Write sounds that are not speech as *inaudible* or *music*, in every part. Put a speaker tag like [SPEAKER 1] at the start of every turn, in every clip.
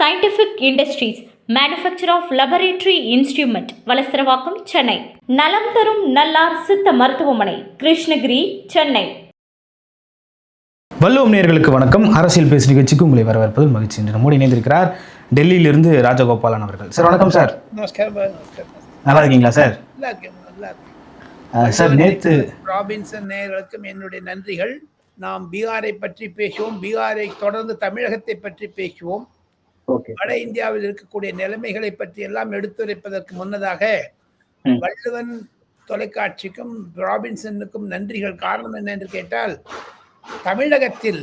[SPEAKER 1] Scientific industries manufacturer of laboratory instrument Valasaravakkam Chennai. நலம் தரும் நல்லார் சித்த மருத்துவமனை கிருஷ்ணகிரி சென்னை.
[SPEAKER 2] வல்லுவம் நேயர்களுக்கு வணக்கம். அரசியல் பேசு நிகழ்ச்சிக்கு உங்களை வரவேற்பதில் மகிழ்ச்சி இன்று நம்மோடு இணைந்திருக்கிறார் டெல்லியிலிருந்து ராஜகோபாலன் அவர்கள். சார் வணக்கம் சார். நல்லா இருக்கீங்களா சார்? சார் நேத்து
[SPEAKER 3] ராபின்சன் நேயர்களுக்கும் என்னுடைய நன்றிகள். நாம் பீகாரை பற்றி பேசுவோம். பீகாரை தொடர்ந்து தமிழகத்தை பற்றி பேசுவோம். வட இந்தியாவில் இருக்கக்கூடிய நிலைமைகளை பற்றி எல்லாம் எடுத்துரைப்பதற்கு முன்னதாக. வள்ளுவன் தொலைக்காட்சிக்கும் ராபின்சனுக்கும் நன்றிகள். காரணம் என்ன என்று கேட்டால் தமிழகத்தில்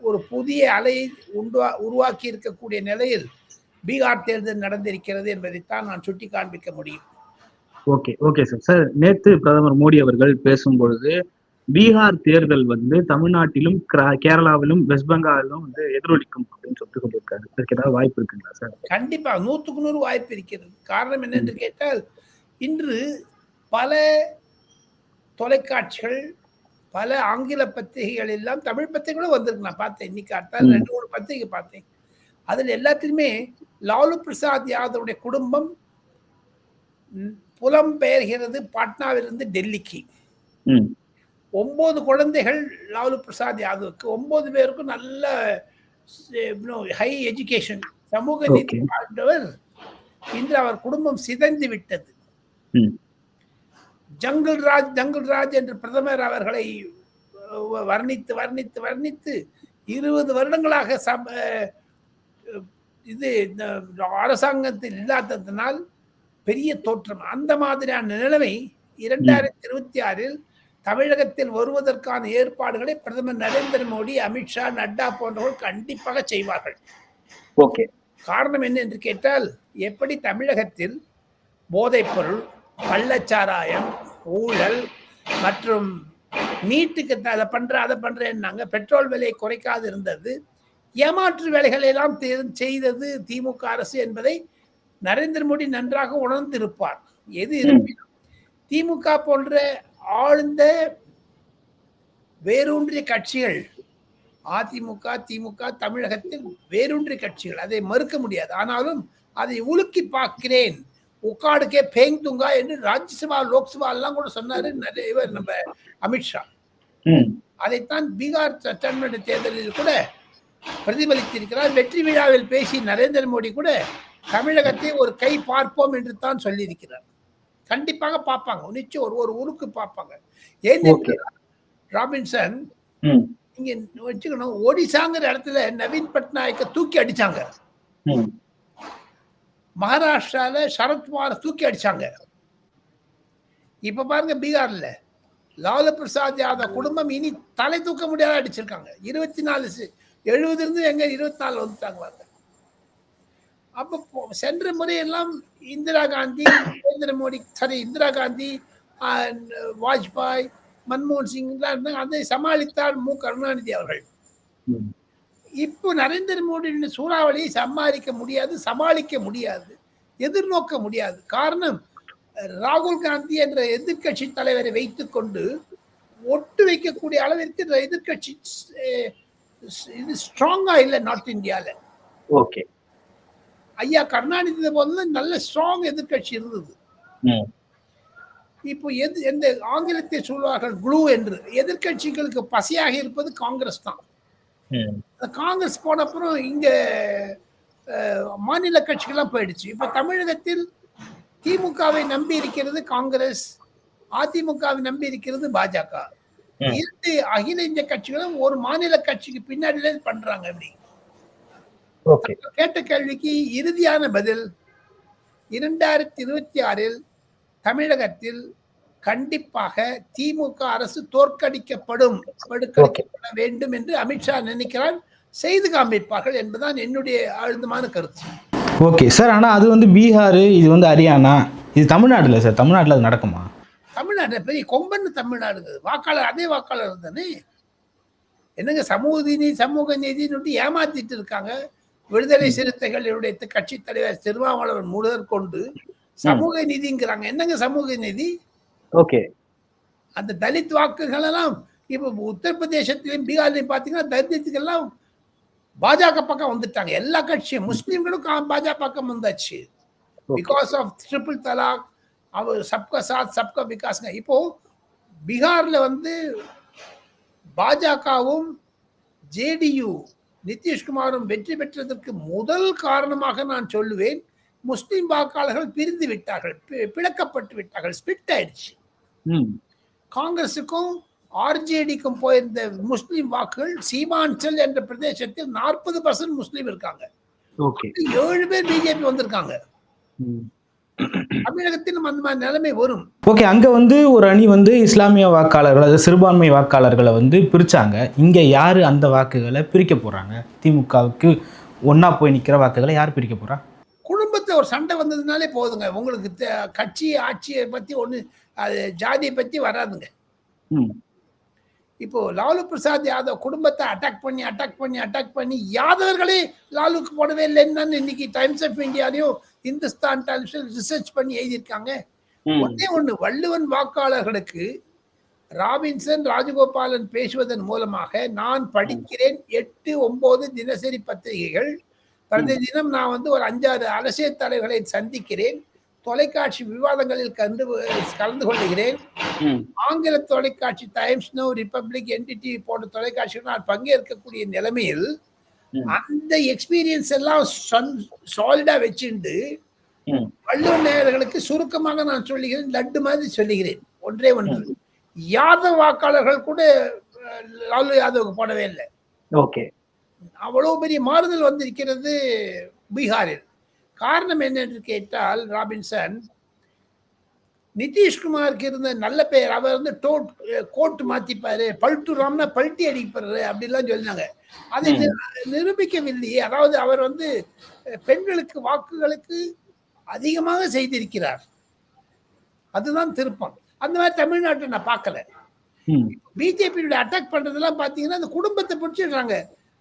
[SPEAKER 3] ஒரு புதிய அலை உண்டுவா உருவாக்கி இருக்கக்கூடிய நிலையில் பீகார் தேர்தல் நடந்திருக்கிறது என்பதைத்தான் நான் சுட்டி காண்பிக்க முடியும்.
[SPEAKER 4] Okay okay sir. சார் நேத்து பிரதமர் மோடி அவர்கள் பேசும்பொழுது பீகார் தேர்தல் வந்து தமிழ்நாட்டிலும் கிரா- கேரளாவிலும் வெஸ்ட் பெங்காலிலும் வந்து எதிரொலிக்கும் அப்படின்னு சொல்லிட்டு சொல்லியிருக்காரு. ஏதாவது வாய்ப்பு இருக்குங்களா சார்?
[SPEAKER 3] கண்டிப்பா. நூற்றுக்கு நூறு வாய்ப்பு இருக்கிறது. காரணம் என்ன என்று கேட்டால் இன்று பல தொலைக்காட்சிகள் பல ஆங்கில பத்திரிகைகள் எல்லாம் தமிழ் பத்திரிகைகளும் வந்திருக்கு. நான் பார்த்தேன். இன்னைக்கு அடுத்த
[SPEAKER 4] ம்.
[SPEAKER 3] ரெண்டு மூணு பத்திரிகை பார்த்தேன். அதில் எல்லாத்துலேயுமே லாலு பிரசாத் யாதவுடைய குடும்பம் ம், புலம்பெயர்கிறது பாட்னாவிலிருந்து டெல்லிக்கு.
[SPEAKER 4] ம்
[SPEAKER 3] ஒன்பது குழந்தைகள் லாலு பிரசாத் யாதவுக்கு ஒன்பது பேருக்கும் நல்ல ஹை எஜுகேஷன் சமூக நீதி. வாழ்ந்தவர் இன்று அவர் குடும்பம் சிதைந்து விட்டது.
[SPEAKER 4] ம்.
[SPEAKER 3] ஜங்கிள் ராஜ் ஜங்கிள் ராஜ் என்று பிரதமர் அவர்களை வர்ணித்து வர்ணித்து வர்ணித்து இருபது வருடங்களாக சப இது இந்த அரசாங்கத்தில் இல்லாததினால் பெரிய தோற்றம். அந்த மாதிரியான நிலைமை இரண்டாயிரத்தி இருபத்தி ஆறில் தமிழகத்தில் வருவதற்கான ஏற்பாடுகளை பிரதமர் நரேந்திர மோடி அமித்ஷா நட்டா போன்றவர்கள் கண்டிப்பாக செய்வார்கள்.
[SPEAKER 4] ஓகே.
[SPEAKER 3] காரணம் என்ன என்று கேட்டால் எப்படி தமிழகத்தில் போதைப்பொருள் கள்ளச்சாராயம் ஊழல் மற்றும் நீட்டுக்கு அதை பண்ற அதை பண்றேன்னாங்க பெட்ரோல் விலையை குறைக்காது இருந்தது. ஏமாற்று வேலைகளை எல்லாம் செய்தது திமுக அரசு என்பதை நரேந்திர மோடி நன்றாக உணர்ந்திருப்பார். எது இருப்பினும் திமுக போன்ற ஆழ்ந்த வேரூன்றிய கட்சிகள் அதிமுக திமுக தமிழகத்தில் வேரூன்றிய கட்சிகள் அதை மறுக்க முடியாது. ஆனாலும் அதை உலுக்கி பார்க்கிறேன். உக்காடுக்கே பேங்துங்கா என்று ராஜ்யசபா லோக்சபா எல்லாம் கூட சொன்னாரு நிறைய இவர் நம்ம அமித்ஷா அதைத்தான் பீகார் சட்டமன்ற தேர்தலில் கூட பிரதிபலித்திருக்கிறார். வெற்றி விழாவில் பேசி நரேந்திர மோடி கூட தமிழகத்தை ஒரு கை பார்ப்போம் என்று தான் சொல்லியிருக்கிறார். கண்டிப்பாக பார்ப்பாங்க. நிச்சயம் ஒரு ஒரு உருக்கு பார்ப்பாங்க. ஏன்
[SPEAKER 4] Okay.
[SPEAKER 3] ராபின்சன்
[SPEAKER 4] ம்.
[SPEAKER 3] நீங்க வச்சுக்கணும். ஒடிசாங்கிற இடத்துல நவீன் பட்நாயக்க தூக்கி அடிச்சாங்க. மகாராஷ்டிரால சரத்குமார் தூக்கி அடிச்சாங்க. இப்ப பாருங்க பீகார்ல. லாலு பிரசாத் யாதவ் குடும்பம் இனி தலை தூக்க முடியாத அடிச்சிருக்காங்க. இருபத்தி நாலு எழுபது இருந்து எங்க இருபத்தி நாலு வந்துட்டாங்க அப்ப சென்ற முறையெல்லாம் இந்திரா காந்தி நரேந்திர மோடி சாரி இந்திரா காந்தி வாஜ்பாய் மன்மோகன் சிங் எல்லாம் இருந்தாங்க. அதை சமாளித்தார் மு. கருணாநிதி அவர்கள். இப்போ நரேந்திர மோடியின் சூறாவளியை சமாளிக்க முடியாது சமாளிக்க முடியாது எதிர்நோக்க முடியாது. காரணம் ராகுல் காந்தி என்ற எதிர்க்கட்சி தலைவரை வைத்துக்கொண்டு ஒட்டு வைக்கக்கூடிய அளவிற்கு அஹ், இது ஸ்ட்ராங்கா இல்லை நார்த் இந்தியால.
[SPEAKER 4] ஓகே.
[SPEAKER 3] ஐயா கருணாநிதி போல நல்ல ஸ்ட்ராங் எதிர்க்கட்சி இருந்தது. இப்போ எது எந்த ஆங்கிலத்தை சொல்வார்கள் குளூ என்று. எதிர்க்கட்சிகளுக்கு பசியாக இருப்பது காங்கிரஸ் தான். காங்கிரஸ் போன அப்புறம் இங்க மாநில கட்சிகள்லாம் போயிடுச்சு. இப்ப தமிழகத்தில் திமுகவை நம்பி இருக்கிறது காங்கிரஸ் அதிமுகவை நம்பி இருக்கிறது பாஜக. இரண்டு அகில இந்திய கட்சிகளும் ஒரு மாநில கட்சிக்கு பின்னாடியில பண்றாங்க அப்படி கேட்ட கேள்விக்கு இறுதியான பதில் இரண்டாயிரத்தி இருபத்தி ஆறில் தமிழகத்தில் கண்டிப்பாக திமுக அரசு தோற்கடிக்கப்படும். தோற்கடிக்கப்பட வேண்டும் என்று அமித்ஷா நினைக்கிறார். செய்து காண்பிப்பார்கள் என்பதுதான் என்னுடைய ஆழ்ந்தமான கருத்து.
[SPEAKER 2] ஓகே. சார் ஆனால் அது வந்து பீகார் இது வந்து ஹரியானா இது தமிழ்நாடுல சார். தமிழ்நாட்டில் அது நடக்குமா?
[SPEAKER 3] தமிழ்நாடு பெரிய கொம்பன்னு தமிழ்நாடு வாக்காளர் அதே வாக்காளர் தானே? என்னங்க சமூக நீதி சமூக நீதினு ஏமாத்திட்டு இருக்காங்க. விடுதலை சிறுத்தைகளுடைய கட்சி தலைவர் திருமாவளவன் முதற் கொண்டு சமூக நீதிங்கிறாங்க. என்னங்க சமூக நீதி?
[SPEAKER 4] ஓகே.
[SPEAKER 3] அந்த தலித் வாக்குகள் எல்லாம் இப்போ உத்தரப்பிரதேசத்திலையும் பீகார்லையும் பார்த்தீங்கன்னா தலித்துக்கெல்லாம் பாஜக பக்கம் வந்துட்டாங்க. எல்லா கட்சியும் முஸ்லீம்களும் கா- பாஜக பக்கம் வந்தாச்சு. பிகாஸ் ஆஃப் ட்ரிபிள் தலாக் அவர் சப்கா சாத் சப்கா விகாஸ்ங்க. இப்போ பீகார்ல வந்து பாஜகவும் ஜேடியு நிதிஷ்குமாரும் வெற்றி பெற்றதற்கு முதல் காரணமாக நான் சொல்லுவேன் முஸ்லிம் வாக்காளர்கள் பிரிந்து விட்டார்கள் பிளக்கப்பட்டு விட்டார்கள் ஸ்பிட் ஆயிடுச்சு.
[SPEAKER 4] ம்.
[SPEAKER 3] காங்கிரசுக்கும் ஆர்ஜேடிக்கும் போயிருந்த முஸ்லிம் வாக்குகள் சீமாஞ்சல் என்ற பிரதேசத்தில் நாற்பது பர்சன்ட் முஸ்லீம் இருக்காங்க. ஏழு பேர் பிஜேபி வந்திருக்காங்க. தமிழகத்திலும் அந்த மாதிரி நிலைமை வரும்.
[SPEAKER 2] ஓகே அங்கே வந்து ஒரு அணி வந்து இஸ்லாமிய வாக்காளர்கள் அதாவது சிறுபான்மை வாக்காளர்களை வந்து பிரிச்சாங்க. இங்கே யார் அந்த வாக்குகளை பிரிக்க போகிறாங்க திமுகவுக்கு ஒன்றா போய் நிற்கிற வாக்குகளை யார் பிரிக்க போகிறா
[SPEAKER 3] குடும்பத்துல ஒரு சண்டை வந்ததுனாலே போதுங்க. உங்களுக்கு கட்சி ஆட்சியை பத்தி ஒண்ணு அது ஜாதியை பத்தி வராதுங்க. இப்போ லாலு பிரசாத் யாதவ் குடும்பத்தை அட்டாக் பண்ணி அட்டாக் பண்ணி அட்டாக் பண்ணி யாதவர்களே லாலுக்கு போடவே இல்லைன்னு இன்னைக்கு டைம்ஸ் ஆஃப் இந்தியாலையும் இந்துஸ்தான் டைம்ஸில் ரிசர்ச் பண்ணி எழுதியிருக்காங்க. ஒண்ணே ஒண்ணு வள்ளுவன் வாக்காளர்களுக்கு ராபின்சன் ராஜகோபாலன் பேசுவதன் மூலமாக நான் படிக்கிறேன் எட்டு ஒன்பது தினசரி பத்திரிகைகள். பிரதி தினம் நான் வந்து ஒரு அஞ்சாறு அரசியல் தலைவர்களை சந்திக்கிறேன். தொலைக்காட்சி விவாதங்களில் கண்டு கலந்து கொள்கிறேன். ஆங்கில தொலைக்காட்சி டைம்ஸ் நோ ரிப்பப்ளிக் என்டிடி போன்ற தொலைக்காட்சிகள் நான் பங்கேற்கக்கூடிய நிலைமையில். அந்த எக்ஸ்பீரியன்ஸ் எல்லாம் சாலிடா வச்சுண்டு வள்ளுவர் நேயர்களுக்கு சுருக்கமாக நான் சொல்லுகிறேன் லட்டு மாதிரி சொல்லுகிறேன். ஒன்றே ஒன்று. யாதவ் வாக்காளர்கள் கூட லாலு யாதவுக்கு போடவே இல்லை.
[SPEAKER 4] ஓகே.
[SPEAKER 3] அவ்வளவு பெரிய மாறுதல் வந்திருக்கிறது பீகாரில். காரணம் என்ன என்று கேட்டால் ராபின்சன் நிதிஷ்குமாருக்கு இருந்த நல்ல பெயர் அவர் வந்து டோட் கோட் மாத்திப்பாரு. பல்ட்டு ராம்னா பல்ட்டி அடிப்பாரு அப்படிலாம் சொன்னாங்க அதை நிரூபிக்கவில்லையே அதாவது அவர் வந்து பெண்களுக்கு வாக்குகளுக்கு அதிகமாக செய்திருக்கிறார். அதுதான் திருப்பம். அந்த மாதிரி தமிழ்நாட்டை நான் பார்க்கல. பிஜேபியோட அட்டாக் பண்றதெல்லாம் பாத்தீங்கன்னா அந்த குடும்பத்தை பிடிச்சிடுறாங்க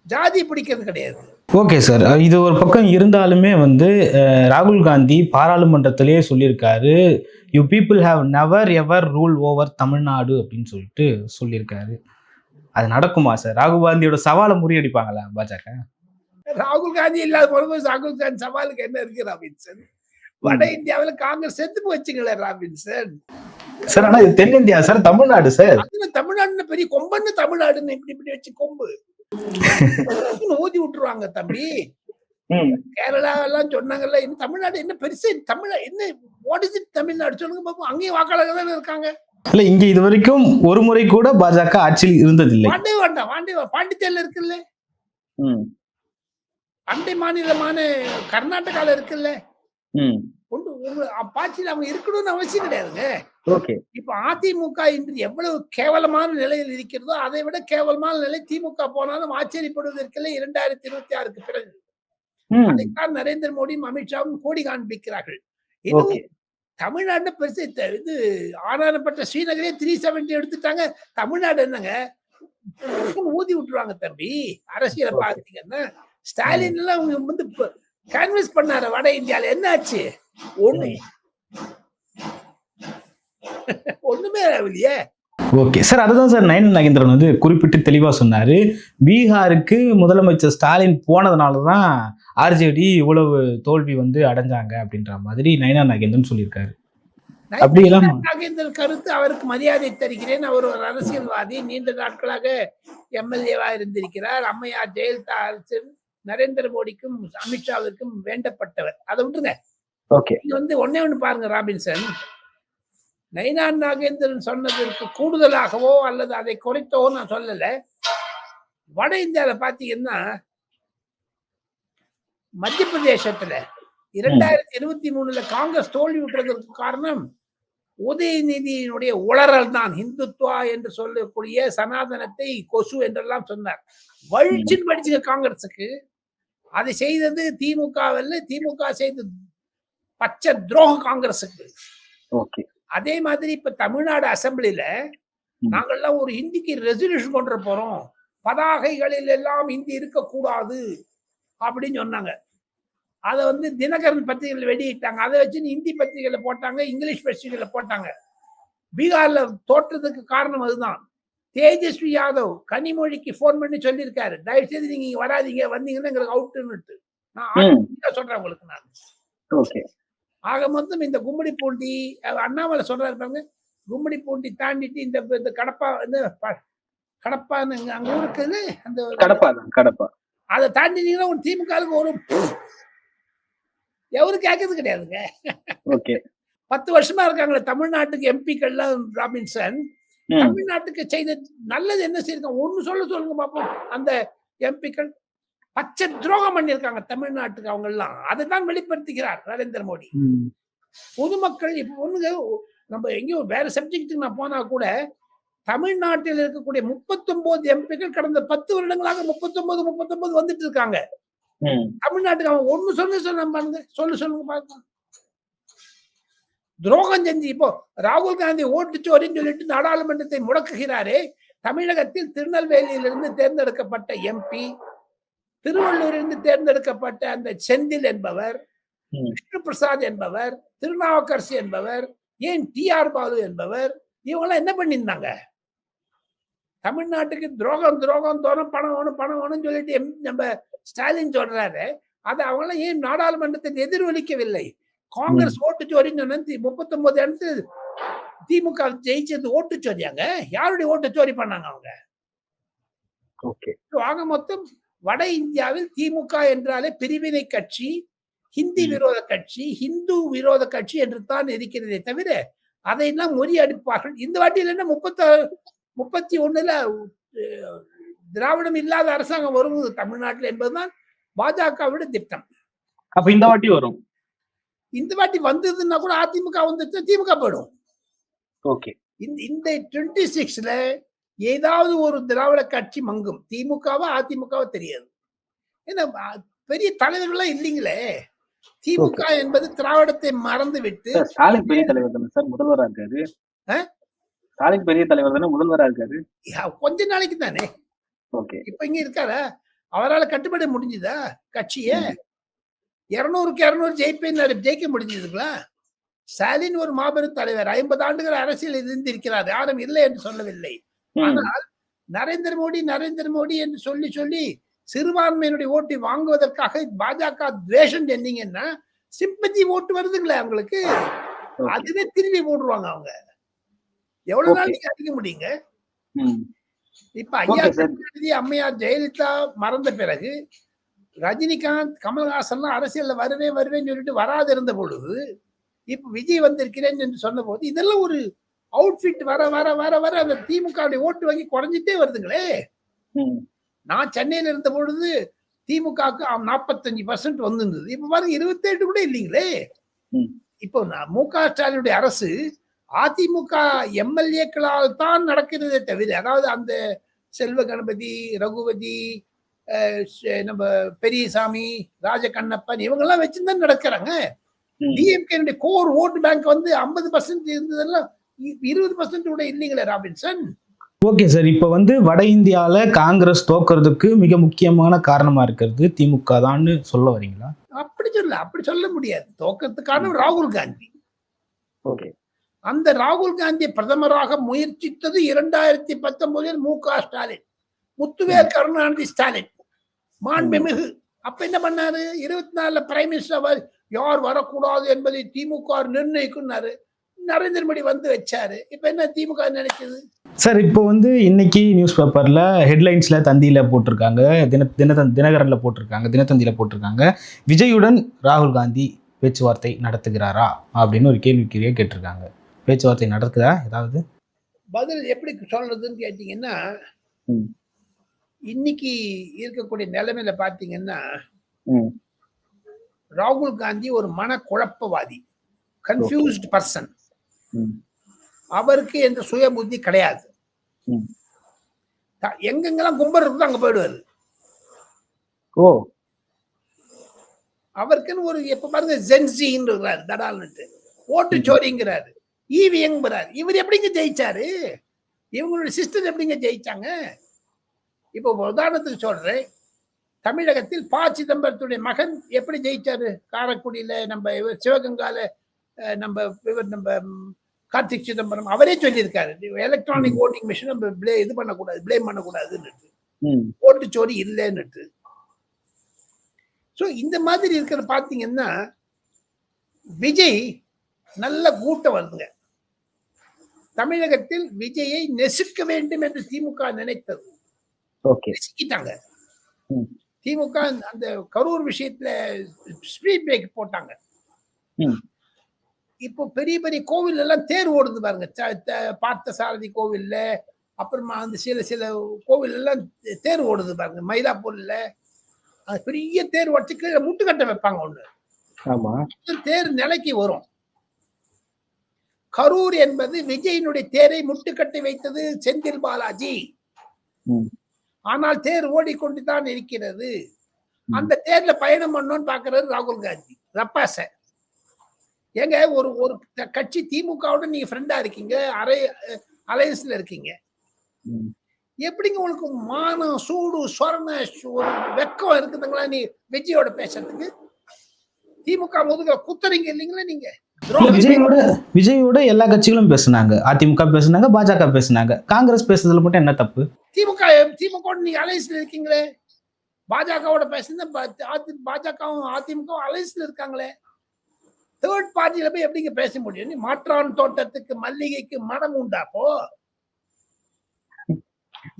[SPEAKER 3] ஜாதி பிடிக்கிறது கிடையாது.
[SPEAKER 2] Okay sir. இது ஒரு பக்கம் இருந்தாலுமே வந்து ராகுல் காந்தி பாராளுமன்றத்திலேயே சொல்லியிருக்காரு. You people have never ever rule over Tamil Nadu அப்படின்னு சொல்லிட்டு சொல்லியிருக்காரு. அது நடக்குமா சார்? ராகுல் காந்தியோட சவாலை முறியடிப்பாங்களா பாஜக?
[SPEAKER 3] ராகுல் காந்தி இல்லாத போது ராகுல் காந்தி சவாலுக்கு என்ன இருக்கு ராபின்சன்? வட இந்தியாவுல காங்கிரஸ் செத்து போச்சுங்களே ராபின்சன்.
[SPEAKER 2] சார் ஆனா இது தென்னிந்தியா சார்? தமிழ்நாடு சார்?
[SPEAKER 3] தமிழ்நாடுன்னு பெரிய கொம்பன்னு தமிழ்நாடுன்னு இப்படி இப்படி வச்சு கொம்பு. *laughs* ஊதி விட்டுருவாங்க தம்பி. கேரளா எல்லாம் சொன்னாங்கல்ல இன்னும் தமிழ்நாடு என்ன பெருசு தமிழ் என்ன வாட் இஸ் இட் தமிழ்நாடு? சொல்லுங்க பாப்போம். அங்கேயும் வாக்காளர்கள் தானே இருக்காங்க.
[SPEAKER 2] இல்ல இங்க இது வரைக்கும் ஒரு முறை கூட பாஜக ஆட்சியில் இருந்ததில்லை.
[SPEAKER 3] வாண்டே வேண்டாம் வாண்டே வா- பாண்டிச்சேரியில இருக்குல்ல. அண்டை மாநிலமான கர்நாடகால இருக்குல்ல. ஒன்று பாட்சியில் அவங்க இருக்கணும்னு அவசியம் கிடையாதுங்க. இப்ப அதிமுக இன்று எவ்வளவு கேவலமான நிலையில் இருக்கிறதோ அதை விட கேவலமான நிலை திமுக போனாலும் ஆச்சரியப்படுவதற்கில்லை. இரண்டாயிரத்தி இருபத்தி ஆறுக்கு பிறகு அதைத்தான் நரேந்திர மோடியும் அமித்ஷாவும் கோடி காண்பிக்கிறார்கள். தமிழ்நாடு பெருசு இது ஆனானப்பட்ட ஸ்ரீநகரே த்ரீ செவன்டி எடுத்துட்டாங்க. தமிழ்நாடு என்னங்க? ஊதி விட்டுருவாங்க தம்பி. அரசியலை
[SPEAKER 4] Okay.
[SPEAKER 3] பார்த்தீங்கன்னா ஸ்டாலின் எல்லாம் வந்து கன்வின்ஸ் பண்ணாரு வட இந்தியால. என்ன ஆச்சு ஒண்ணு ஒண்ணுமே இல்லையே.
[SPEAKER 2] ஓகே சார் அதுதான் சார் நயன் நாகேந்திரன் வந்து குறிப்பிட்டு தெளிவாக சொன்னார். பீகாருக்கு முதலமைச்சர் ஸ்டாலின் போனதுனால தான் ஆர்ஜேடி இவ்வளவு தோல்வி வந்து அடைஞ்சாங்க அப்படின்ற மாதிரி நயனா நாகேந்திரன் சொல்லியிருக்காரு. அப்படியெல்லாம்
[SPEAKER 3] நாகேந்திரன் கருத்து அவருக்கு மரியாதை தருகிறேன். அவர் ஒரு அரசியல்வாதி நீண்ட நாட்களாக எம்எல்ஏவா இருந்திருக்கிறார். அம்மையார் ஜெயலலிதா அரசு நரேந்திர மோடிக்கும் அமித்ஷாவிற்கும் வேண்டப்பட்டவர். அதை விட்டுருங்க.
[SPEAKER 4] ஓகே.
[SPEAKER 3] இது வந்து ஒண்ணே ஒண்ணு பாருங்க ராபின்சன். நைனான் நாகேந்திரன் சொன்னதற்கு கூடுதலாகவோ அல்லது அதை குறைத்தோ நான் சொல்லலை. வட இந்தியாவில் பாத்தீங்கன்னா மத்திய பிரதேசத்துல இரண்டாயிரத்தி இருபத்தி மூணுல காங்கிரஸ் தோல்வி விட்டுறதற்கு காரணம் உதயநிதியினுடைய உளறல் தான். ஹிந்துத்வா என்று சொல்லக்கூடிய சனாதனத்தை கொசு என்றெல்லாம் சொன்னார். வழிச்சின் படிச்சுங்க காங்கிரஸுக்கு அதை செய்தது திமுகவில் திமுக செய்த பச்சை துரோகம் காங்கிரஸுக்கு அதே மாதிரி இப்ப தமிழ்நாடு அசெம்பிளில. நாங்கெல்லாம் ஒரு ஹிந்திக்கு ரெசல்யூஷன் கொண்டு போறோம். பதாகைகளில் எல்லாம் ஹிந்தி இருக்கக்கூடாது அப்படின்னு சொன்னாங்க. அதை வந்து தினகரன் பத்திரிகையில் வெளியிட்டாங்க. அதை வச்சு ஹிந்தி பத்திரிகையில போட்டாங்க இங்கிலீஷ் பத்திரிகையில போட்டாங்க. பீகார்ல தோற்றதுக்கு காரணம் அதுதான். தேஜஸ்வி யாதவ் கனிமொழிக்கு ஃபோன் பண்ணி சொல்லியிருக்காரு. தயவு செய்து நீங்க இங்க வராதீங்க வந்தீங்கன்னா எங்களுக்கு அவுட்டுன்னுட்டு நான் சொல்றேன் உங்களுக்கு நான். ஆக மொத்தம் இந்த கும்மிடி பூண்டி அண்ணாமலை சொல்றாரு பாருங்க. கும்மிடி பூண்டி தாண்டிட்டு இந்த இந்த கடப்பா இந்த கடப்பான்னு அங்க- இருக்குது அந்த
[SPEAKER 4] கடப்பா தான் கடப்பா.
[SPEAKER 3] அதை தாண்டினீங்கன்னா ஒரு திமுகவுக்கு ஒரு எவரும் கேட்கறது கிடையாதுங்க.
[SPEAKER 4] ஓகே.
[SPEAKER 3] பத்து வருஷமா இருக்காங்களே தமிழ்நாட்டுக்கு எம்பிக்கள்லாம் ராபின்சன். தமிழ்நாட்டுக்கு செய்த நல்லது என்ன செய்யிருக்காங்க ஒண்ணு சொல்ல சொல்லுங்க பாப்போம். அந்த எம்பிக்கள். பச்சை துரோகம் பண்ணியிருக்காங்க தமிழ்நாட்டுக்கு அவங்க எல்லாம் அதை தான் வெளிப்படுத்துகிறார் நரேந்திர மோடி. பொதுமக்கள் இப்ப ஒண்ணுங்க நம்ம எங்கேயோ வேற சப்ஜெக்ட்டுக்கு நான் போனா கூட தமிழ்நாட்டில் இருக்கக்கூடிய 39 எம்பிக்கள் கடந்த பத்து வருடங்களாக 39 39 வந்துட்டு இருக்காங்க. தமிழ்நாட்டுக்கு அவன் ஒண்ணு சொல்லு சொல்ல பாருங்க. சொல்லு சொல்லுங்க பார்க்கலாம் துரோகம் செஞ்சு இப்போ ராகுல் காந்தி ஓட்டுச்சோரின்னு சொல்லிட்டு நாடாளுமன்றத்தை முடக்குகிறாரே தமிழகத்தில் திருநெல்வேலியிலிருந்து தேர்ந்தெடுக்கப்பட்ட எம்பி திருவள்ளூரிலிருந்து தேர்ந்தெடுக்கப்பட்ட அந்த செந்தில் என்பவர். விஷ்ணு பிரசாத் என்பவர் திருநாவுக்கரசு என்பவர் ஏன் டி ஆர் பாலு என்பவர் இவங்கெல்லாம் என்ன பண்ணியிருந்தாங்க? தமிழ்நாட்டுக்கு துரோகம் துரோகம் தோறும் பணம் வேணும் பணம் வேணும்னு சொல்லிட்டு நம்ம ஸ்டாலின் சொல்றாரு. அது அவங்களாம் ஏன் நாடாளுமன்றத்தை எதிரொலிக்கவில்லை? காங்கிரஸ் ஓட்டுச்சோரின்னு சொன்னா முப்பத்தொன்பது இடத்து திமுக ஜெயிச்சது ஓட்டுச்சோரியாங்க யாருடைய ஓட்டுச்சோரி பண்ணாங்க அவங்க? ஆக மொத்தம் வட இந்தியாவில் திமுக என்றாலே பிரிவினை கட்சி ஹிந்தி. விரோத கட்சி ஹிந்து விரோத கட்சி என்று தான் இருக்கிறதே தவிர அதையெல்லாம் முறியடிப்பார்கள் இந்த வாட்டியில் என்ன முப்பத்த முப்பத்தி ஒண்ணுல திராவிடம் இல்லாத அரசாங்கம் வருவது தமிழ்நாட்டில் என்பதுதான் பாஜகவோட திட்டம்.
[SPEAKER 4] அப்ப இந்த வாட்டி வரும்.
[SPEAKER 3] இந்த வாட்டி வந்ததுன்னா கூட அதிமுக வந்துச்சு திமுக போயிடும்.
[SPEAKER 4] ஓகே.
[SPEAKER 3] இந்த இந்த டுவெண்ட்டி சிக்ஸ்ல ஏதாவது ஒரு திராவிட கட்சி மங்கும். திமுகவா அதிமுகவா தெரியாது. ஏன்னா பெரிய தலைவர்கள்லாம் இல்லைங்களே. திமுக என்பது திராவிடத்தை மறந்து விட்டு
[SPEAKER 4] ஸ்டாலின் பெரிய தலைவர் தானே சார் முதல்வரா இருக்காரு? ஸ்டாலின் பெரிய தலைவர் தானே முதல்வரா இருக்காரு?
[SPEAKER 3] கொஞ்ச நாளைக்கு தானே.
[SPEAKER 4] ஓகே.
[SPEAKER 3] இப்ப இங்க இருக்காரா? அவரால் கட்டுப்பட முடிஞ்சுதா கட்சிய? இருநூறுக்கு இருநூறு ஜெயிப்பேன் ஜெயிக்க முடிஞ்சதுங்களா? ஸ்டாலின் ஒரு மாபெரும் தலைவர் ஐம்பது ஆண்டுகள் அரசியல் இருந்திருக்கிறார் யாரும் இல்லை என்று சொல்லவில்லை. ஆனால் நரேந்திர மோடி நரேந்திர மோடி என்று சொல்லி சொல்லி சிறுபான்மையினுடைய ஓட்டை வாங்குவதற்காக பாஜக துவேஷம் செஞ்சீங்கன்னா சிம்பத்தி ஓட்டு வருதுங்களே அவங்களுக்கு. அதுவே திரும்பி போடுவாங்க அவங்க எவ்வளவு நாள். நீங்க அடிக்க முடியுங்க இப்ப ஐயா. கருணாநிதி அம்மையார் ஜெயலலிதா மறந்த பிறகு ரஜினிகாந்த் கமல்ஹாசன்லாம் அரசியல்ல வருவேன் வருவேன்னு சொல்லிட்டு வராது இருந்த பொழுது இப்ப விஜய் வந்திருக்கிறேன் என்று சொன்ன போது இதெல்லாம் ஒரு அவுட்ஃபிட் வர வர வர வர அந்த திமுக ஓட்டு வங்கி குறைஞ்சிட்டே வருதுங்களே. நான் சென்னையில இருந்த பொழுது திமுகவுக்கு நாற்பத்தஞ்சு பர்சன்ட் வந்திருந்தது. இப்ப பாருங்க இருபத்தெட்டு கூட இல்லைங்களே. இப்போ மு க ஸ்டாலினுடைய அரசு அதிமுக எம்எல்ஏக்களால் தான் நடக்கிறதே தவிர அதாவது அந்த செல்வ கணபதி ரகுபதி நம்ம பெரியசாமி ராஜகண்ணப்பன் இவங்கெல்லாம் வச்சுதான் நடக்கிறாங்க. டிஎம்கே கோர் ஓட்டு பேங்க் வந்து ஐம்பது பர்சன்ட் இருந்ததெல்லாம் இருபது பர்சன்ட் கூட இல்லைங்களே ராபின்சன்?
[SPEAKER 2] Okay sir. இப்போ வந்து வட இந்தியாவில் காங்கிரஸ் தோக்கிறதுக்கு மிக முக்கியமான காரணமாக இருக்கிறது திமுக தான்னு சொல்ல வரீங்களா?
[SPEAKER 3] அப்படி சொல்ல அப்படி சொல்ல முடியாது. தோக்கத்துக்கான ராகுல் காந்தி.
[SPEAKER 4] ஓகே.
[SPEAKER 3] அந்த ராகுல் காந்தியை பிரதமராக முயற்சித்தது இரண்டாயிரத்தி பத்தொன்பதில் மு க ஸ்டாலின். முத்துவேல் கருணாநிதி ஸ்டாலின். மாண்புமிகு. அப்ப என்ன பண்ணாரு? இருபத்தி நாலுல பிரைம் மினிஸ்டர் யார் வரக்கூடாது என்பதை திமுக நிர்ணயிக்கும்னாரு. நரேந்திர மோடி வந்து வச்சாரு. இப்ப என்ன திமுக நினைக்குது?
[SPEAKER 2] சார் இப்போ வந்து இன்னைக்கு நியூஸ் பேப்பரில் ஹெட்லைன்ஸில் தந்தியில் போட்டிருக்காங்க. தின தினத்தந்தி தினகரனில் போட்டிருக்காங்க. தினத்தந்தியில் போட்டிருக்காங்க. விஜயுடன் ராகுல் காந்தி பேச்சுவார்த்தை நடத்துகிறாரா? அப்படின்னு ஒரு கேள்விக்குறியை கேட்டிருக்காங்க. பேச்சுவார்த்தை நடக்குதா? ஏதாவது?
[SPEAKER 3] பதில் எப்படி சொல்றதுன்னு கேட்டீங்கன்னா
[SPEAKER 4] ம்.
[SPEAKER 3] இன்னைக்கு இருக்கக்கூடிய நிலைமையில பாத்தீங்கன்னா
[SPEAKER 4] ம்.
[SPEAKER 3] ராகுல் காந்தி ஒரு மனக்குழப்பவாதி. கன்ஃபியூஸ்ட் பர்சன் அவருக்கு எந்த சுய புத்தி கிடையாது எங்கெங்கெல்லாம் கும்பல் இருக்குதோ அங்க போயிடுவாரு.
[SPEAKER 4] ஓ.
[SPEAKER 3] அவருக்குன்னு ஒரு எப்ப பாருங்க ஜென்சின்னு இருக்கிறாரு தடால்னுட்டு ஓட்டு சோரிங்கிறாரு. ஈவிஎங்கிறாரு இவர் எப்படிங்க ஜெயிச்சாரு? இவங்களுடைய சிஸ்டர் எப்படிங்க ஜெயிச்சாங்க? இப்போ உதாரணத்துக்கு சொல்றேன். தமிழகத்தில் ப சிதம்பரத்துடைய மகன் எப்படி ஜெயிச்சாரு? காரைக்குடியில நம்ம இவர் சிவகங்கால நம்ம இவர் நம்ம கார்த்திக் சிதம்பரம் அவரே சொல்லியிருக்காரு எலக்ட்ரானிக் ஓட்டிங் மிஷின் நம்ம ப்ளே இது பண்ணக்கூடாது ப்ளேம் பண்ணக்கூடாதுன்னு
[SPEAKER 4] ம்,
[SPEAKER 3] ஓட்டுச்சோரி இல்லைன்னுட்டு. ஸோ இந்த மாதிரி இருக்கிற பார்த்தீங்கன்னா விஜய் நல்ல கூட்டம் வருதுங்க. தமிழகத்தில் விஜயை நெசுக்க வேண்டும் என்று திமுக நினைத்தது. நெசுக்கிட்டாங்க. திமுக அந்த கரூர் விஷயத்துல ஸ்பீட் பிரேக் போட்டாங்க. இப்போ பெரிய பெரிய கோவில் எல்லாம் தேர் ஓடுது பாருங்க. பார்த்த சாரதி கோவில்ல அப்புறமா அந்த சில சில கோவில் எல்லாம் தேர் ஓடுது பாருங்க. மயிலாப்பூர்ல அது பெரிய தேர் உடச்சு கீழே முட்டுக்கட்டை வைப்பாங்க ஒண்ணு. தேர் நிலைக்கு வரும். கரூர் என்பது விஜயினுடைய தேரை முட்டுக்கட்டை வைத்தது செந்தில் பாலாஜி. ஆனால் தேர் ஓடிக்கொண்டுதான் இருக்கிறது.
[SPEAKER 4] ம்.
[SPEAKER 3] அந்த தேர்ல பயணம் பண்ணணும்னு பாக்குறாரு ராகுல் காந்தி. ரப்பாச. ஏங்க ஒரு ஒரு கட்சி திமுகவோட நீங்க ஃப்ரெண்டா இருக்கீங்க அரை அலையன்ஸ்ல இருக்கீங்க. எப்படிங்க உனக்கு மானம் சூடு சொரண ஒரு வெக்கம் இருக்குதுங்களா நீ விஜயோட பேசுறதுக்கு? திமுக முதுக குத்துறீங்க இல்லைங்களா நீங்க?
[SPEAKER 2] விஜயோட விஜயோட எல்லா கட்சிகளும் பேசுனாங்க. அதிமுக பேசுனாங்க பாஜக பேசுனாங்க. காங்கிரஸ் பேசுறதுல மட்டும் என்ன தப்பு?
[SPEAKER 3] திமுக திமுக நீங்க அலைன்ஸ்ல இருக்கீங்களே. பாஜகவோட பேசுனா பாஜகவும் அதிமுகவும் அலைன்ஸ்ல இருக்காங்களே. தேர்ட் பார்ட்டியில போய் எப்படிங்க பேச முடியும்? மாற்றான் தோட்டத்துக்கு மல்லிகைக்கு மனம் உண்டாப்போ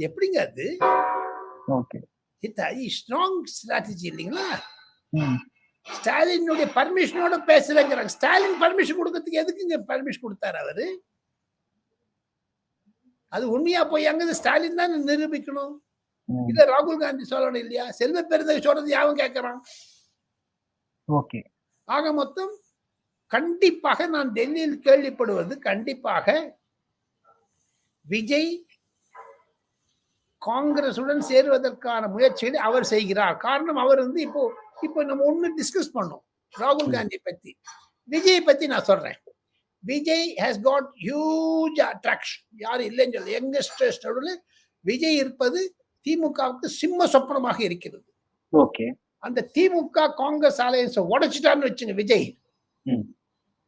[SPEAKER 3] எப்படிங்க அது? ஸ்ட்ராங் ஸ்ட்ராட்டஜி இல்லைங்களா? ஸ்டாலினுடைய பர்மிஷனோட பேசுறேங்கிறாங்க. ஸ்டாலின் பர்மிஷன் கொடுக்கறதுக்கு எதுக்குங்க பர்மிஷன் கொடுத்தாரு அவரு? அது உண்மையா போய் அங்க ஸ்டாலின் தான் நிரூபிக்கணும்? இல்ல ராகுல் காந்தி சொல்லணும் இல்லையா? செல்வ பெருந்தகை சொல்றது யாவும் கேட்கறான்?
[SPEAKER 4] ஓகே.
[SPEAKER 3] ஆக மொத்தம் கண்டிப்பாக நான் டெல்லியில் கேள்விப்படுவது கண்டிப்பாக விஜய் காங்கிரசுடன் சேருவதற்கான முயற்சிகளை அவர் செய்கிறார். காரணம் அவர் வந்து இப்போ இப்போ நம்ம ஒண்ணு டிஸ்கஸ் பண்ணோம் ராகுல் காந்தி பத்தி. விஜய் பத்தி நான் சொல்றேன். Vijay has got huge attraction யாரும் இல்லைன்னு சொல்ல யங்கஸ்டர்ஸ் விஜய் இருப்பது திமுகவுக்கு சிம்ம சொப்பனமாக இருக்கிறது.
[SPEAKER 4] ஓகே.
[SPEAKER 3] அந்த திமுக காங்கிரஸ் அலையன்ஸை உடைச்சிட்டான்னு வச்சுங்க விஜய்.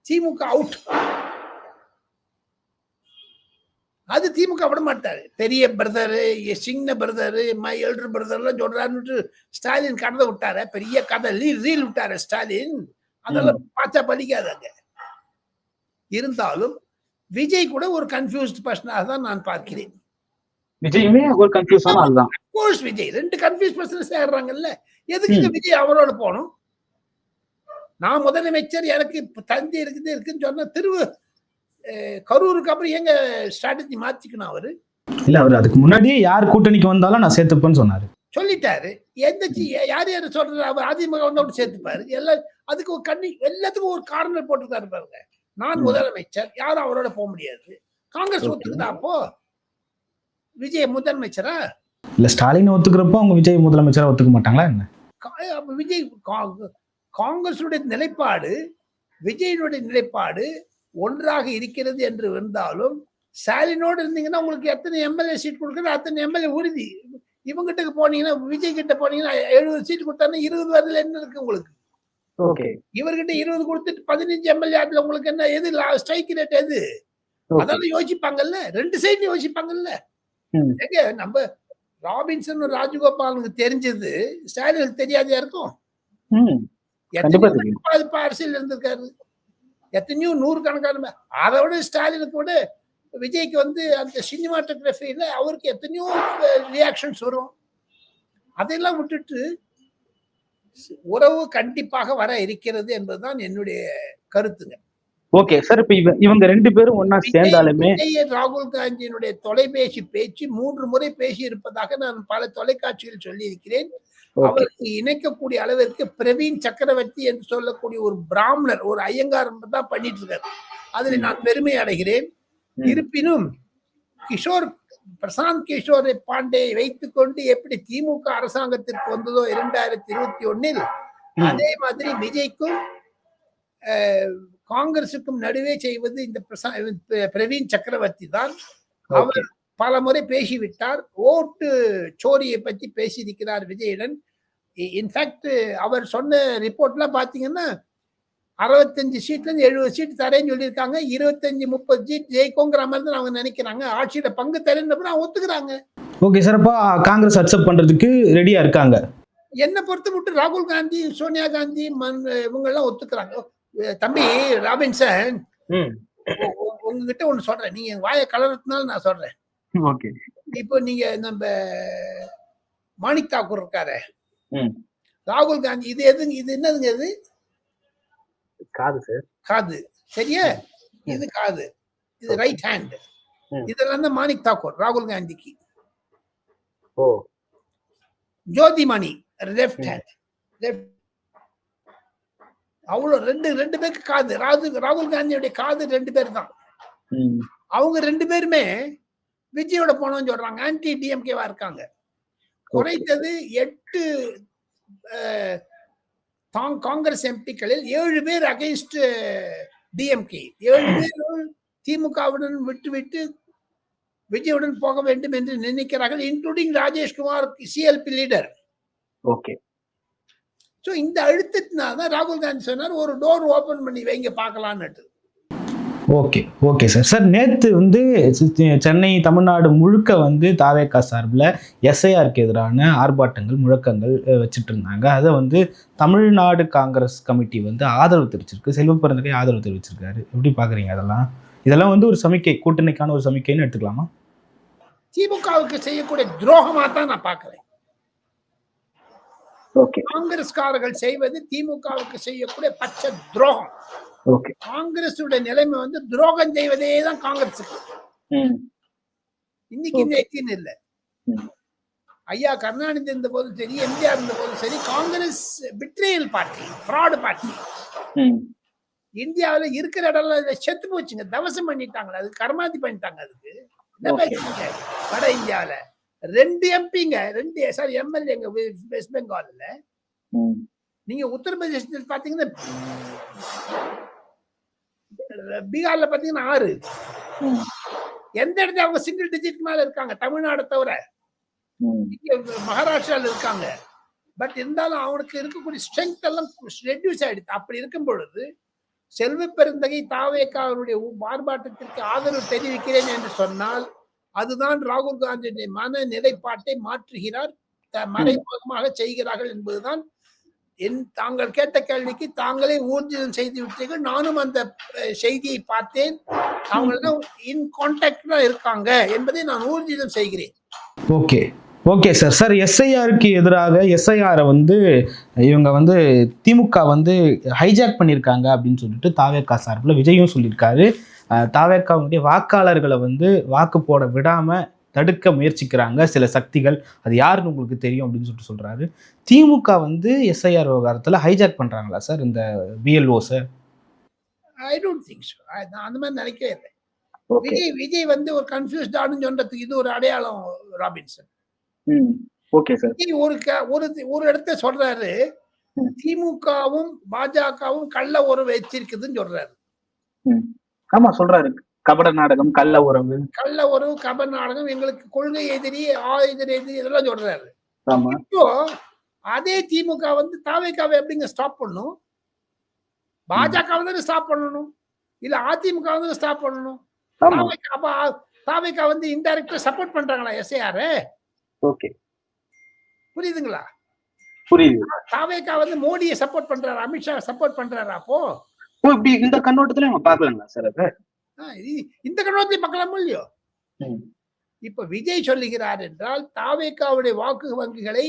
[SPEAKER 3] திமுக அவுட் அது திமுக விட மாட்டாரு. பெரிய பிரதரு சின்ன பிரதரு மை எல்டர் பிரதர்லாம் சொல்றாருன்னு ஸ்டாலின் கதை விட்டாரு. பெரிய கதை ரீல் விட்டாரு ஸ்டாலின். அதெல்லாம் பார்த்தா பலிக்காதாங்க இருந்தாலும் விஜய் கூட ஒரு கன்ஃபியூஸ்ட் பர்சனாக தான் நான் பார்க்கிறேன்.
[SPEAKER 4] விஜயுமே ஒரு கன்ஃபியூஸான ஆள் தான்.
[SPEAKER 3] கோர்ஸ் விஜய். ரெண்டு கன்ஃபியூஸ் பர்சன் சேர்றாங்கல்ல எதுக்கு விஜய் அவரோட போகணும்? நான் முதலமைச்சர் எனக்கு தந்தி இருக்குது இருக்குன்னு சொன்னா திருவு அஹ், கரூருக்கு அப்புறம் எங்க ஸ்ட்ராட்டஜி மாத்திக்கணும் அவரு?
[SPEAKER 2] இல்ல அவர் அதுக்கு முன்னாடியே யார் கூட்டணிக்கு வந்தாலும் நான் சேர்த்துப்பேன்னு சொன்னாரு.
[SPEAKER 3] சொல்லிட்டாரு. எந்த யார் யார் சொல்றது அவர் அதிமுக வந்து அவர் சேர்த்துப்பாரு. எல்லாம் அதுக்கு ஒரு கண்ணி எல்லாத்துக்கும் ஒரு காரணம் போட்டுருக்காரு பாருங்க. நான். முதலமைச்சர் யாரும் அவரோட போக முடியாது. காங்கிரஸ். ஒத்துக்குதா அப்போ? விஜய் முதலமைச்சரா?
[SPEAKER 2] இல்ல ஸ்டாலின் ஒத்துக்கிறப்போ அவங்க விஜய் முதலமைச்சரா ஒத்துக்க மாட்டாங்களா என்ன?
[SPEAKER 3] விஜய் காங்கிரசுடைய நிலைப்பாடு விஜயனுடைய நிலைப்பாடு ஒன்றாக இருக்கிறது என்று இருந்தாலும் ஸ்டாலினோடு இருந்தீங்கன்னா உங்களுக்கு எத்தனை எம்எல்ஏ சீட் கொடுக்குறது அத்தனை எம்எல்ஏ உறுதி. இவங்கிட்ட போனீங்கன்னா விஜய் கிட்ட போனீங்கன்னா எழுபது சீட் கொடுத்தாருன்னா இருபது வரல என்ன இருக்கு உங்களுக்கு?
[SPEAKER 4] ஓகே.
[SPEAKER 3] இவர்கிட்ட இருபது கொடுத்துட்டு பதினஞ்சு எம்எல்ஏ ஆட்ல உங்களுக்கு என்ன எது ஸ்ட்ரைக் ரேட் எது? அதெல்லாம் யோசிப்பாங்கல்ல ரெண்டு சைடு யோசிப்பாங்கல்ல. எங்க நம்ம ராபின்சன் ராஜகோபாலுக்கு தெரிஞ்சது ஸ்டாலினுக்கு தெரியாதா இருக்கும். எத்தனையோ அரசியல் இருந்திருக்காரு. எத்தனையோ நூறு கணக்கான அதை விட ஸ்டாலினுக்கு விட விஜய்க்கு வந்து அந்த சினிமாட்டோகிராஃபியில அவருக்கு எத்தனையோ ரியாக்ஷன்ஸ் வரும். அதையெல்லாம் விட்டுட்டு உறவு கண்டிப்பாக வர இருக்கிறது என்பதுதான் என்னுடைய கருத்துங்க.
[SPEAKER 4] ஓகே சார் இப்ப இவ- இவங்க ரெண்டு பேரும் ஒன்னா சேர்ந்தாலுமே
[SPEAKER 3] ராகுல் காந்தியினுடைய தொலைபேசி பேச்சு மூன்று முறை பேசி இருப்பதாக நான் பல தொலைக்காட்சியில் சொல்லி இருக்கிறேன் அவருக்கு இணைக்கக்கூடிய அளவிற்கு பிரவீன் சக்கரவர்த்தி என்று சொல்லக்கூடிய ஒரு பிராமணர் ஒரு ஐயங்கார் தான் பண்ணிட்டு இருக்காரு அதில் நான் பெருமை அடைகிறேன். இருப்பினும் கிஷோர் பிரசாந்த் கிஷோரை பாண்டே வைத்துக்கொண்டு எப்படி திமுக அரசாங்கத்திற்கு வந்ததோ இரண்டாயிரத்தி இருபத்தி ஒன்னில். அதே மாதிரி விஜய்க்கும் காங்கிரசுக்கும் நடுவே செய்வது இந்த பிரசா- பிர- பிரவீன் சக்கரவர்த்தி தான். அவர் பல முறை பேசிவிட்டார். ஓட்டு சோரியை பற்றி பேசியிருக்கிறார் விஜயுடன். இன்ஃபேக்ட் அவர் சொன்ன ரிப்போர்ட்லாம் பார்த்தீங்கன்னா அறுபத்தஞ்சு சீட்ல இருந்து எழுபது சீட் தரேன்னு சொல்லியிருக்காங்க. இருபத்தஞ்சு முப்பது சீட் ஜெயிக்கோங்கிற மாதிரி தான் அவங்க நினைக்கிறாங்க. ஆட்சியில பங்கு தரேன்னு அவங்க ஒத்துக்கிறாங்க.
[SPEAKER 2] ஓகே சார் அப்போ காங்கிரஸ் அக்செப்ட் பண்றதுக்கு ரெடியா இருக்காங்க.
[SPEAKER 3] என்னை பொறுத்த மட்டும் ராகுல் காந்தி சோனியா காந்தி மன் இவங்க எல்லாம் ஒத்துக்கிறாங்க தம்பி ராபின்சன்
[SPEAKER 4] ம்.
[SPEAKER 3] உ- உ- உங்ககிட்ட ஒண்ணு சொல்றேன். நீங்க வாயை கலரத்துனால நான் சொல்றேன்.
[SPEAKER 4] ஓகே.
[SPEAKER 3] இப்போ நீங்க நம்ம மாணிக் தாக்கூர் இருக்காரு
[SPEAKER 4] ம்.
[SPEAKER 3] ராகுல் காந்தி இது எதுங்க இது என்னதுங்க இது?
[SPEAKER 4] காது சார்
[SPEAKER 3] காது. சரியா? இது காது. இது ரைட் ஹேண்ட். இதெல்லாம் தான் மாணிக் தாக்கூர் ராகுல் காந்திக்கு.
[SPEAKER 4] Oh.
[SPEAKER 3] Jothimani left. Hand left அவ்வளவு ரெண்டு ரெண்டு பேருக்கு காது. ராகுல் ராகுல் காந்தியுடைய காது ரெண்டு பேர் தான்.
[SPEAKER 4] ம்.
[SPEAKER 3] அவங்க ரெண்டு பேருமே விஜயோட போனோம்னு சொல்றாங்க. ஆன்டி டிஎம்கேவா இருக்காங்க. குறைந்தது எட்டு தாங் காங்கிரஸ் எம்பிக்களில் ஏழு பேர் அகைன்ஸ்ட் டிஎம்கே ஏழு பேர் திமுகவுடன் விட்டுவிட்டு விஜயுடன் போக வேண்டும் என்று நினைக்கிறார்கள் including Rajeshkumar CLP leader
[SPEAKER 2] okay
[SPEAKER 3] so இந்த அழுத்தத்தினால தான் ராகுல் காந்தி சொன்னார் ஒரு டோர் ஓபன் பண்ணி வைங்க பார்க்கலான்னுட்டு
[SPEAKER 2] ஓகே ஓகே சார் சார் நேற்று வந்து சென்னை தமிழ்நாடு முழுக்க வந்து தாவேக்கா சார்பில் எஸ்ஐஆருக்கு எதிரான ஆர்ப்பாட்டங்கள் முழக்கங்கள் வச்சுட்டு இருந்தாங்க அதை வந்து தமிழ்நாடு காங்கிரஸ் கமிட்டி வந்து ஆதரவு தெரிவிச்சிருக்கு. செல்வ பிறந்தகை ஆதரவு தெரிவிச்சிருக்காரு. எப்படி பார்க்குறீங்க அதெல்லாம்? இதெல்லாம் வந்து ஒரு சமிக்கை கூட்டணிக்கான ஒரு சமிக்கைன்னு எடுத்துக்கலாமா?
[SPEAKER 3] திமுகவுக்கு செய்யக்கூடிய துரோகமா தான் நான் பார்க்கிறேன்
[SPEAKER 4] ஓகே
[SPEAKER 3] காங்கிரஸ்காரர்கள் செய்வது திமுகவுக்கு செய்யக்கூடிய பச்சை துரோகம். காங்கிரஸுடைய நிலைமை வந்து துரோகம் செய்வதே தான் காங்கிரஸுக்கு இன்னைக்கு நேத்தின்னு இல்ல. ஐயா கருணாநிதி இருந்த போதும் சரி எம்ஜிஆர் இருந்த போதும் சரி Congress betrayal party fraud party இந்தியாவுல இருக்கிற இடம்ல செத்து போச்சுங்க. தவசம் பண்ணிட்டாங்களே அது கர்மாதி பண்ணிட்டாங்க அதுக்கு. என்ன. பேசுறீங்க வட இந்தியாவுல. ரெண்டு எம்பிங்க ரெண்டு சாரி எம்எல்ஏங்க வெஸ்ட் பெங்கால்ல. நீங்க உத்தரப்பிரதேசத்தில் பாத்தீங்கன்னா பீகார்ல பாத்தீங்கன்னா ஆறு. எந்த இடத்துல அவங்க சிங்கிள் டிஜிட் மேல இருக்காங்க? தமிழ்நாடு தவிர. இங்க மகாராஷ்டிரால இருக்காங்க. பட் இருந்தாலும் அவனுக்கு இருக்கக்கூடிய ஸ்ட்ரென்த் எல்லாம் ரெடியூஸ் ஆயிடுது. அப்படி இருக்கும் பொழுது செல்வ பெருந்தகை தாவேக்கா அவருடைய ஆர்ப்பாட்டத்திற்கு ஆதரவு தெரிவிக்கிறேன் என்று சொன்னால் அதுதான் ராகுல் காந்தியுடைய மன நிலைப்பாட்டை மாற்றுகிறார் மறைமுகமாக செய்கிறார்கள் என்பதுதான் என் தாங்கள் கேட்ட கேள்விக்கு தாங்களே ஊர்ஜிதம் செய்து விட்டீர்கள். நானும் அந்த செய்தியை பார்த்தேன். அவங்கள்தான் இன் கான்டாக்ட்ல இருக்காங்க என்பதை நான் ஊர்ஜிதம் செய்கிறேன்.
[SPEAKER 2] ஓகே. ஓகே சார் சார் எஸ்ஐஆருக்கு எதிராக எஸ்ஐஆரை வந்து இவங்க வந்து திமுக வந்து ஹைஜாக் பண்ணியிருக்காங்க அப்படின்னு சொல்லிட்டு தாவேக்கா சார்பில் விஜயும் சொல்லியிருக்காரு. தாவேக்காவுடைய வாக்காளர்களை வந்து வாக்கு போட விடாமல் தடுக்க முயற்சிக்கிறாங்க சில சக்திகள். அது யாருன்னு உங்களுக்கு தெரியும் அப்படின்னு சொல்லிட்டு சொல்றாரு. திமுக வந்து எஸ்ஐஆர் விவகாரத்தில் ஹைஜாக் பண்றாங்களா சார் இந்த BLO sir
[SPEAKER 3] I don't think so நான் அந்த மாதிரி நினைக்கவே இல்லை. விஜய் விஜய் வந்து ஒரு கன்ஃபியூஸ்டானு சொல்றதுக்கு இது ஒரு அடையாளம் ராபின்சன்.
[SPEAKER 4] ஓகே சார்
[SPEAKER 3] ஒரு க- ஒரு ஒரு இடத்த சொல்றாரு. திமுகவும் பாஜகவும் கள்ள உறவு வச்சிருக்குதுன்னு சொல்றாரு.
[SPEAKER 4] ஆமா சொல்றாரு. கபட நாடகம் கள்ள உறவு.
[SPEAKER 3] கள்ள உறவு கப நாடகம் எங்களுக்கு கொள்கை எதிரி ஆயுத எதிரி இதெல்லாம் சொல்றாரு. இப்போ அதே திமுக வந்து தாவேக்காவை எப்படிங்க ஸ்டாப் பண்ணும் பாஜக வந்து ஸ்டாப் பண்ணணும்? இல்ல அதிமுக வந்து ஸ்டாப் பண்ணணும்? அப்ப தாவேக்கா வந்து இன்டைரக்டா சப்போர்ட் பண்றாங்களா எஸ்ஏஆர்
[SPEAKER 4] ஓகே.
[SPEAKER 3] புரியுதுங்களா?
[SPEAKER 4] புரியுது.
[SPEAKER 3] தாவேக்கா வந்து மோடியை சப்போர்ட் பண்றாரு அமித்ஷா சப்போர்ட் பண்றாரா அப்போ?
[SPEAKER 4] இப்படி இந்த கண்ணோட்டத்துல நம்ம பாக்கலாங்களா சார்
[SPEAKER 3] ஆ, இந்த கண்ணோட்டத்தை பார்க்கலாமோ இல்லையோ. இப்ப விஜய் சொல்லுகிறார் என்றால் தாவேக்காவுடைய வாக்கு வங்கிகளை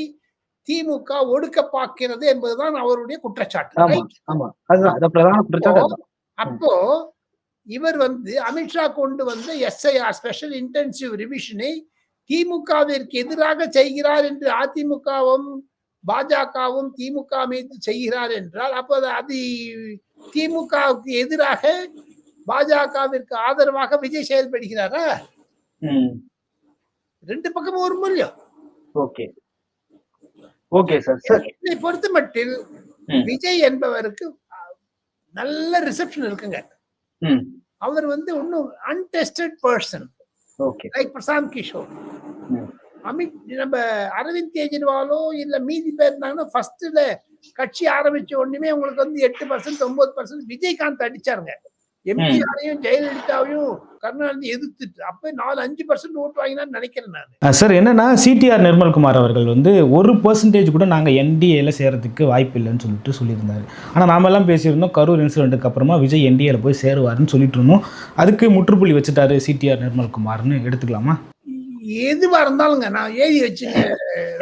[SPEAKER 3] திமுக ஒடுக்க பார்க்கிறது என்பதுதான் அவருடைய குற்றச்சாட்டு. அப்போ இவர் வந்து அமித்ஷா கொண்டு வந்த எஸ்ஐஆர் ஸ்பெஷல் இன்டென்சிவ் ரிவிஷனை திமுகவிற்கு எதிராக செய்கிறார் என்று அதிமுகவும் பாஜகவும் திமுக மீது செய்கிறார் என்றால் அப்போ அது திமுகவுக்கு எதிராக பாஜகவிற்கு ஆதரவாக விஜய் செயல்படுகிறாரா? ரெண்டு பக்கமும் ஒரு மூலியம்.
[SPEAKER 4] ஓகே. Okay sir sir.
[SPEAKER 3] என்னை பொறுத்த மட்டில். விஜய் என்பவருக்கு நல்ல ரிசப்ஷன் இருக்குங்க. அவர் வந்து ஒன்னும் untested person
[SPEAKER 4] okay.
[SPEAKER 3] Like Prashant Kishor. Amit நம்ம அரவிந்த் கெஜ்ரிவாலோ இல்ல மீதி பேர் இருந்தாங்கன்னா ஃபர்ஸ்ட்ல கட்சி ஆரம்பிச்ச உடனே உங்களுக்கு வந்து எட்டு பர்சன்ட் ஒன்பது பர்சன்ட் விஜயகாந்த் அடிச்சாருங்க. எம்ஜிஆரையும் ஜெயலலிதாவையும் கருணாநிதி எதிர்த்துட்டு அப்ப நாலு அஞ்சு பர்சன்ட் ஓட்டு வாங்கினான்னு நினைக்கிறேன் நான்.
[SPEAKER 2] சார் என்னன்னா சிடிஆர் நிர்மல்குமார் அவர்கள் வந்து ஒரு பர்சன்டேஜ் கூட நாங்கள் என்டிஏல சேரத்துக்கு வாய்ப்பு இல்லைன்னு சொல்லிட்டு சொல்லியிருந்தாரு. ஆனால் நாமெல்லாம் பேசியிருந்தோம் கரூர் இன்சிடென்ட்டுக்கு அப்புறமா விஜய் என்டிஏல போய் சேருவாருன்னு சொல்லிட்டு இருந்தோம். அதுக்கு முற்றுப்புள்ளி வச்சுட்டாரு சிடிஆர் நிர்மல்குமார்னு எடுத்துக்கலாமா?
[SPEAKER 3] எதுவா இருந்தாலுங்க நான் எழுதி வச்சுங்க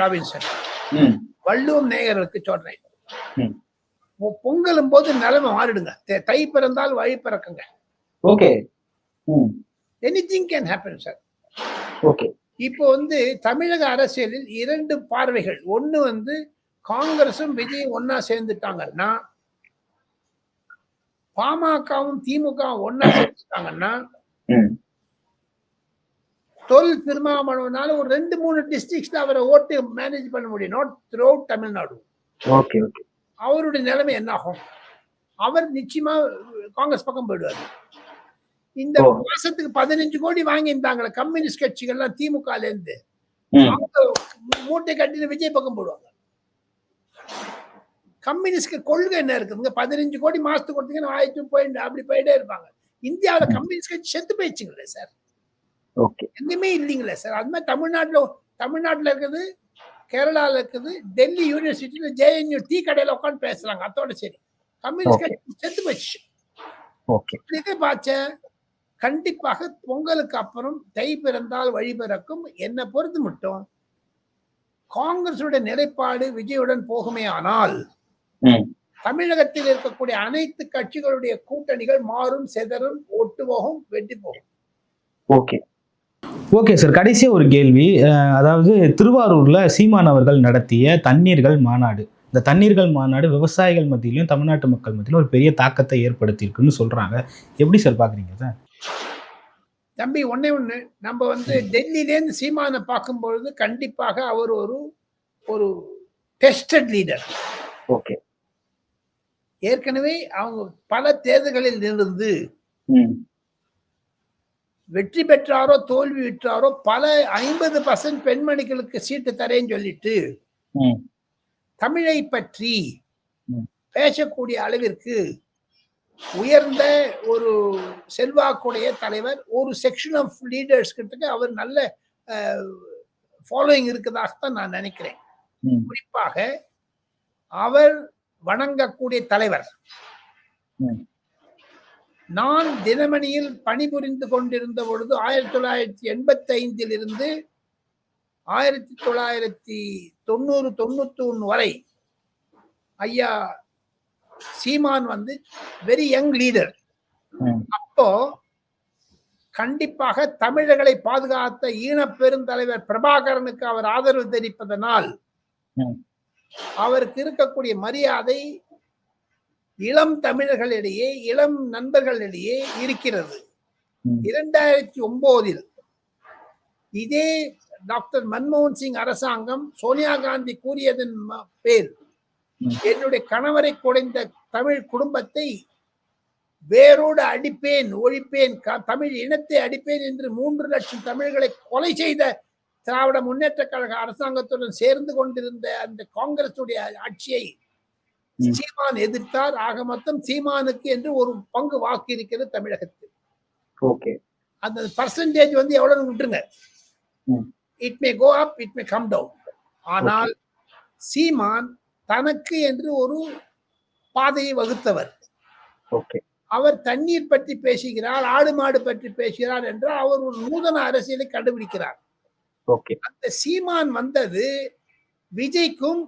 [SPEAKER 3] ராபின்சன் வள்ளுவம் நேயர்களுக்கு சொல்றேன். பொங்கலும் போது நிலைமை மாறிடுங்க. தை- பிறந்தால் வழி பிறக்குங்க.
[SPEAKER 4] Okay.
[SPEAKER 3] Anything can happen sir
[SPEAKER 4] okay.
[SPEAKER 3] இப்போ வந்து தமிழக அரசியலில் இரண்டு பார்வைகள். ஒண்ணு வந்து காங்கிரசும் விஜயும் ஒன்னா சேர்ந்துட்டாங்கன்னா பாமகவும் திமுகவும் ஒன்னா சேர்ந்துட்டாங்கன்னா தொல் திருமாவளவனால ஒரு ரெண்டு மூணு டிஸ்ட்ரிக்ட்ஸ்ல அவரை ஓட்டு மேனேஜ் பண்ண முடியும். Not through Tamil Nadu
[SPEAKER 4] okay okay.
[SPEAKER 3] அவருடைய நிலைமை என்ன ஆகும் அவர் நிச்சயமா காங்கிரஸ் பக்கம் போயிடுவாரு. இந்த. மாசத்துக்கு பதினஞ்சு கோடி வாங்கியிருந்தாங்களே கம்யூனிஸ்ட் கட்சிகள்லாம் திமுகல இருந்து மூட்டை கட்டின விஜய் பக்கம் போடுவாங்க. கம்யூனிஸ்ட் கொள்கை என்ன இருக்குதுங்க பதினஞ்சு கோடி மாசத்துக்கு கொடுத்தீங்கன்னா ஆயிரத்து போயிட்டு அப்படி போயிட்டே இருப்பாங்க. இந்தியாவுல கம்யூனிஸ்ட் கட்சி செத்து போயிடுச்சுங்களே சார்.
[SPEAKER 4] ஓகே.
[SPEAKER 3] எங்கேயுமே இல்லைங்களே சார். அது மாதிரி தமிழ்நாட்டுல தமிழ்நாட்டுல இருக்குது கேரளால இருக்குது டெல்லி யூனிவர்சிட்டியில ஜேஎன்யூ டீ கடையில உட்காந்து பேசுறாங்க. அதோட சரி. கம்யூனிஸ்ட். கட்சி செத்து போச்சு இதை பார்த்தேன் கண்டிப்பாக பொங்கலுக்கு அப்புறம் தை பிறந்தால் வழி பிறக்கும். என்னை பொறுத்து மட்டும் காங்கிரசுடைய நிலைப்பாடு விஜயுடன் போகுமே ஆனால். தமிழகத்தில் இருக்கக்கூடிய அனைத்து கட்சிகளுடைய கூட்டணிகள் மாறும் செதறும் ஒட்டு போகும் வெட்டி போகும்.
[SPEAKER 4] ஓகே
[SPEAKER 2] ஓகே சார் கடைசியாக ஒரு கேள்வி. அதாவது திருவாரூரில் சீமான் அவர்கள் நடத்திய தண்ணீர்கள் மாநாடு. இந்த தண்ணீர்கள் மாநாடு விவசாயிகள் மத்தியிலும் தமிழ்நாட்டு மக்கள் மத்தியிலும் ஒரு பெரிய தாக்கத்தை ஏற்படுத்தியிருக்குன்னு சொல்கிறாங்க எப்படி சார் பார்க்குறீங்க சார்
[SPEAKER 3] தம்பி ஒண்ணே ஒண்ணு. நம்ம வந்து டெல்லியிலேருந்து சீமானை பார்க்கும் பொழுது கண்டிப்பாக அவர் ஒரு ஒரு டெஸ்டட் லீடர்.
[SPEAKER 4] ஓகே.
[SPEAKER 3] ஏற்கனவே அவங்க பல தேர்தல்களில் இருந்து
[SPEAKER 4] ம்.
[SPEAKER 3] வெற்றி பெற்றாரோ தோல்வி விட்டாரோ பல ஐம்பது பர்சன்ட் பெண்மணிகளுக்கு சீட்டு தரேன்னு சொல்லிட்டு தமிழை பற்றி. பேசக்கூடிய அளவிற்கு உயர்ந்த ஒரு செல்வாக்குடைய தலைவர் ஒரு செக்ஷன் ஆஃப் லீடர்ஸ் கிட்ட அவர் நல்ல ஃபாலோயிங் இருக்கதாகத்தான் நான் நினைக்கிறேன் குறிப்பாக அவர் வணங்கக்கூடிய தலைவர். நான் தினமணியில் பணிபுரிந்து கொண்டிருந்த பொழுது ஆயிரத்தி தொள்ளாயிரத்தி எண்பத்தி ஐந்தில் இருந்து ஆயிரத்தி தொள்ளாயிரத்தி தொண்ணூறு தொண்ணூத்தி ஒன்று வரை ஐயா சீமான் வந்து வெரி யங் லீடர் அப்போ கண்டிப்பாக தமிழர்களை பாதுகாத்த ஈழப் பெருந்தலைவர் பிரபாகரனுக்கு அவர் ஆதரவு தெரிவிப்பதனால். அவருக்கு இருக்கக்கூடிய மரியாதை இளம் தமிழர்களிடையே இளம் நண்பர்களிடையே இருக்கிறது. இரண்டாயிரத்தி ஒன்பதில் இதே டாக்டர் மன்மோகன் சிங் அரசாங்கம் சோனியா காந்தி கூறியதன் பேர். என்னுடைய கணவரை குறைந்த தமிழ் குடும்பத்தை வேரோடு அடிப்பேன் ஒழிப்பேன் தமிழ் இனத்தை அடிப்பேன் என்று மூன்று லட்சம் தமிழர்களை கொலை செய்த திராவிட முன்னேற்ற கழக அரசாங்கத்துடன் சேர்ந்து கொண்டிருந்த அந்த காங்கிரசுடைய ஆட்சியை. சீமான் எதிர்த்தார். ஆக மொத்தம் சீமானுக்கு என்று ஒரு பங்கு வாக்கு இருக்கிறது தமிழகத்தில்.
[SPEAKER 4] ஓகே.
[SPEAKER 3] அந்த பர்சன்டேஜ் வந்து எவ்வளவு விட்டுருங்க. It may go up it may come down ஆனால் சீமான் தனக்கு என்று ஒரு பாதையை வகுத்தவர். அவர் தண்ணீர் பற்றி பேசுகிறார் ஆடு மாடு பற்றி பேசுகிறார் என்றால் அவர் ஒரு நூதன அரசியலை கண்டுபிடிக்கிறார். அந்த சீமான் வந்தது விஜய்க்கும்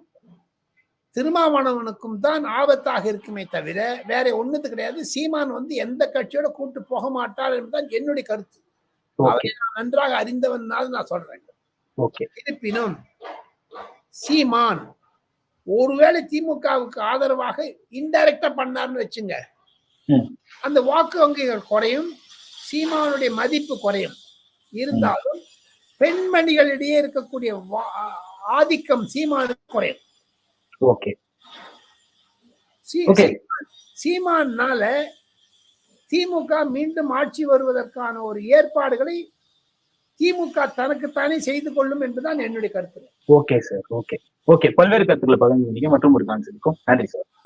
[SPEAKER 3] திருமாவளவனுக்கும் தான் ஆபத்தாக இருக்குமே தவிர வேற ஒண்ணுது கிடையாது. சீமான் வந்து எந்த கட்சியோட கூட்டு போக மாட்டார் என்பதுதான் என்னுடைய கருத்து.
[SPEAKER 4] ஓகே.
[SPEAKER 3] நான் நன்றாக அறிந்தவனால நான் சொல்றேன். இருப்பினும் சீமான் ஒருவேளை திமுகவுக்கு ஆதரவாக இன்டைரக்டா பண்ணார்னு வச்சுங்க. அந்த வாக்கு வங்கிகள் குறையும் சீமானுடைய மதிப்பு குறையும். இருந்தாலும் பெண்மணிகளிடையே இருக்கக்கூடிய ஆதிக்கம் சீமானுக்கு குறையும்.
[SPEAKER 4] ஓகே.
[SPEAKER 3] சீ-
[SPEAKER 4] Okay.
[SPEAKER 3] சீமான்- சீமான்னால திமுக மீண்டும் ஆட்சி வருவதற்கான ஒரு ஏற்பாடுகளை திமுக தனக்குத்தானே செய்து கொள்ளும் என்பதுதான் என்னுடைய கருத்து.
[SPEAKER 4] Okay sir. ஓகே.
[SPEAKER 2] ஓகே. பல்வேறு கருத்துக்களை பகிர்ந்து மற்றும் ஒரு கான்செப்ட் நன்றி சார்.